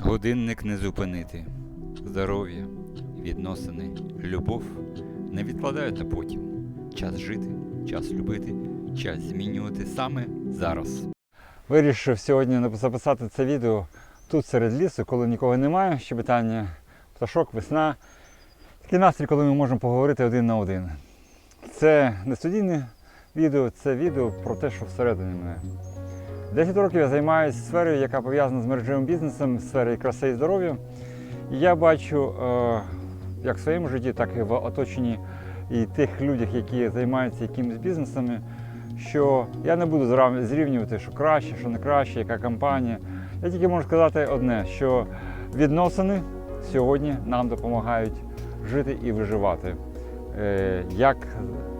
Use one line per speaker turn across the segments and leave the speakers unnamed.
Годинник не зупинити. Здоров'я, відносини, любов не відкладають на потім. Час жити, час любити, час змінювати саме зараз.
Вирішив сьогодні записати це відео тут серед лісу, коли нікого немає, щебетання пташок, весна. Такий настрій, коли ми можемо поговорити один на один. Це не студійне відео, це відео про те, що всередині мене. 10 років я займаюся сферою, яка пов'язана з мережевим бізнесом, сферою краси і здоров'я. Я бачу е, як в своєму житті, так і в оточенні і тих людях, які займаються якимись бізнесами, що я не буду зрівнювати, що краще, що не краще, яка компанія. Я тільки можу сказати одне, що відносини сьогодні нам допомагають жити і виживати. Е, Як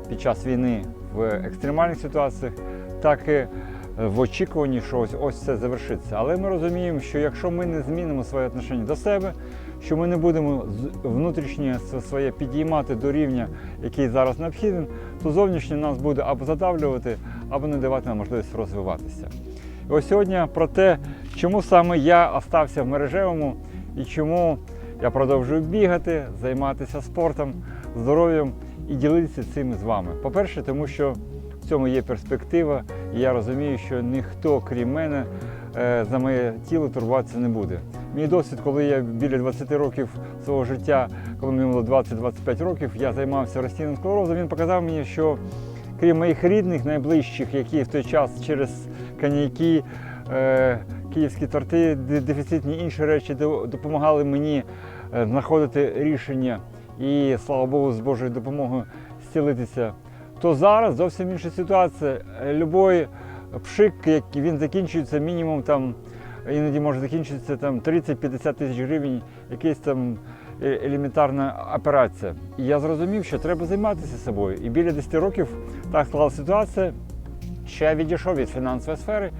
під час війни в екстремальних ситуаціях, так і в очікуванні, що ось ось це завершиться. Але ми розуміємо, що якщо ми не змінимо своє відношення до себе, що ми не будемо внутрішнє своє підіймати до рівня, який зараз необхіден, то зовнішнє нас буде або задавлювати, або не давати нам можливість розвиватися. І ось сьогодні про те, чому саме я остався в мережевому і чому я продовжую бігати, займатися спортом, здоров'ям і ділитися цим з вами. По-перше, тому що в цьому є перспектива, і я розумію, що ніхто, крім мене, е, за моє тіло турбуватися не буде. Мій досвід, коли я біля 20 років свого життя, коли мені було 20-25 років, я займався розтінним склерозом, він показав мені, що крім моїх рідних, найближчих, які в той час через коньяки, е, київські торти, дефіцитні інші речі допомагали мені е, знаходити рішення і, слава Богу, з Божою допомогою зцілитися, то зараз зовсім інша ситуація. Любой пшик, він закінчується мінімум там, іноді може закінчитися там 30-50 тисяч гривень, якийсь там е, елементарна операція. І я зрозумів, що треба займатися собою. І біля 10 років так склалася ситуація, що я відійшов від фінансової сфери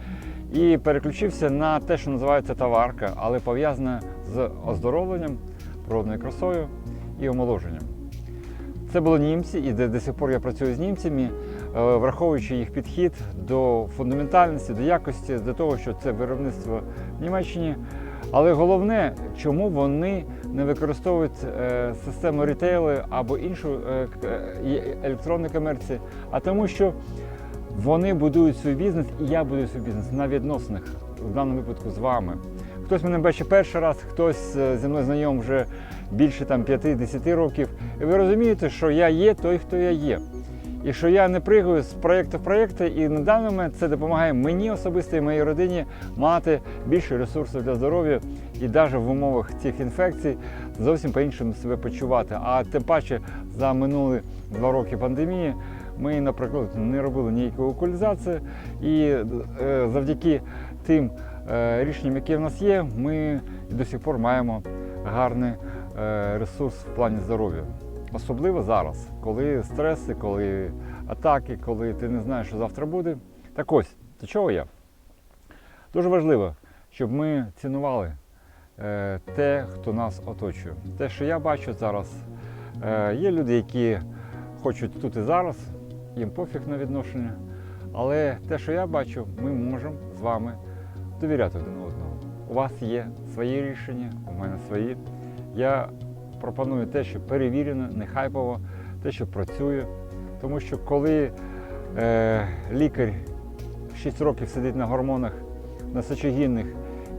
і переключився на те, що називається товарка, але пов'язане з оздоровленням, природною красою і омоложенням. Це були німці, і до, до сих пор я працюю з німцями, е, враховуючи їх підхід до фундаментальності, до якості, до того, що це виробництво в Німеччині. Але головне, чому вони не використовують е, систему рітейлу або іншу е, к- е, і- електронної комерції, а тому, що вони будують свій бізнес, і я будую свій бізнес на відносинах, в даному випадку з вами. Хтось мене бачить перший раз, хтось е, зі мною знайом вже більше там 5-10 років. І ви розумієте, що я є той, хто я є. І що я не пригаю з проєкту в проєкти, і на даний момент це допомагає мені особисто і моїй родині мати більше ресурсів для здоров'я і навіть в умовах цих інфекцій зовсім по-іншому себе почувати. А тим паче за минулі два роки пандемії ми, наприклад, не робили ніякої окулізації, і е, завдяки тим е, рішенням, які в нас є, ми до сих пор маємо гарний е, ресурс в плані здоров'я. Особливо зараз, коли стреси, коли атаки, коли ти не знаєш, що завтра буде. Так ось, до чого я? Дуже важливо, щоб ми цінували те, хто нас оточує. Те, що я бачу зараз, є люди, які хочуть тут і зараз, їм пофіг на відношення. Але те, що я бачу, ми можемо з вами довіряти один одному. У вас є свої рішення, у мене свої. Я пропоную те, що перевірено, не хайпово, те, що працює. Тому що коли е, лікар 6 років сидить на гормонах насочогінних,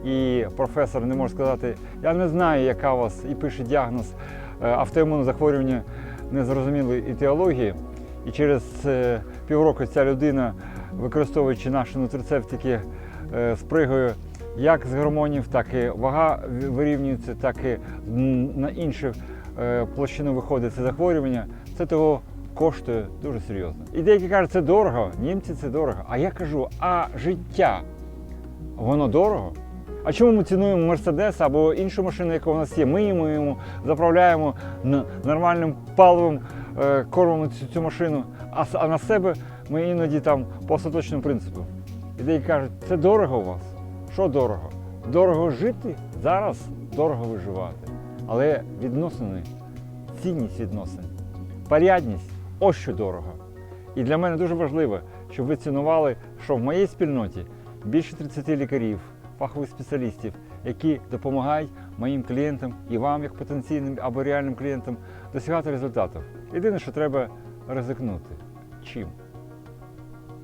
і професор не може сказати, я не знаю, яка у вас, і пише діагноз е, автоімунне захворювання незрозумілої етіології, і через е, півроку ця людина, використовуючи наші нутрицептики, е, спригує як з гормонів, так і вага вирівнюється, так і на іншу е, площину виходить це захворювання. Це того коштує дуже серйозно. І деякі кажуть, це дорого, німці це дорого. А я кажу, а життя воно дорого? А чому ми цінуємо Мерседес або іншу машину, яка у нас є? Ми їмо йому, заправляємо нормальним паливом, е, кормимо цю, цю машину, а, а на себе ми іноді там по остаточному принципу. І деякі кажуть, це дорого у вас. Що дорого? Дорого жити зараз, дорого виживати. Але відносини, цінність відносин, порядність ось що дорого. І для мене дуже важливо, щоб ви цінували, що в моїй спільноті більше 30 лікарів, фахових спеціалістів, які допомагають моїм клієнтам і вам, як потенційним або реальним клієнтам, досягати результатів. Єдине, що треба ризикнути. Чим?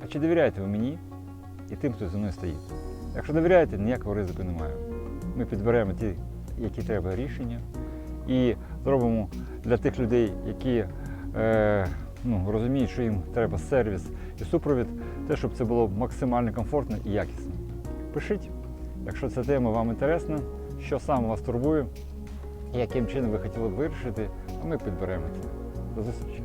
А чи довіряєте ви мені і тим, хто зі мною стоїть? Якщо довіряєте, ніякого ризику немає. Ми підберемо ті, які треба рішення, і зробимо для тих людей, які е, ну, розуміють, що їм треба сервіс і супровід, те, щоб це було максимально комфортно і якісно. Пишіть, якщо ця тема вам інтересна, що саме вас турбує, яким чином ви хотіли б вирішити, а ми підберемо це. До зустрічі!